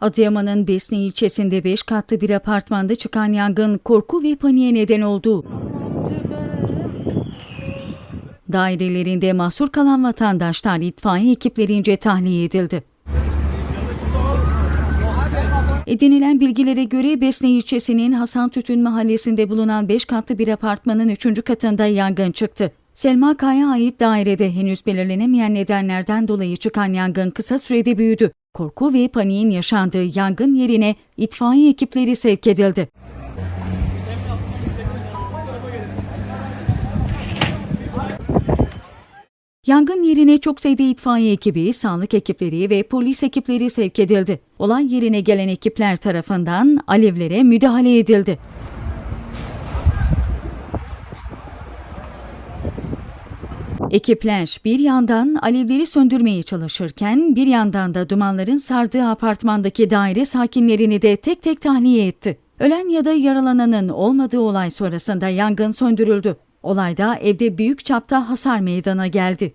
Adıyaman'ın Besni ilçesinde 5 katlı bir apartmanda çıkan yangın korku ve paniğe neden oldu. Dairelerinde mahsur kalan vatandaşlar itfaiye ekiplerince tahliye edildi. Edinilen bilgilere göre Besne ilçesinin Hasan Tütün mahallesinde bulunan 5 katlı bir apartmanın 3. katında yangın çıktı. Selma Kaya ait dairede henüz belirlenemeyen nedenlerden dolayı çıkan yangın kısa sürede büyüdü. Korku ve paniğin yaşandığı yangın yerine itfaiye ekipleri sevk edildi. Yangın yerine çok sayıda itfaiye ekibi, sağlık ekipleri ve polis ekipleri sevk edildi. Olay yerine gelen ekipler tarafından alevlere müdahale edildi. Ekipler bir yandan alevleri söndürmeye çalışırken bir yandan da dumanların sardığı apartmandaki daire sakinlerini de tek tek tahliye etti. Ölen ya da yaralananın olmadığı olay sonrasında yangın söndürüldü. Olayda evde büyük çapta hasar meydana geldi.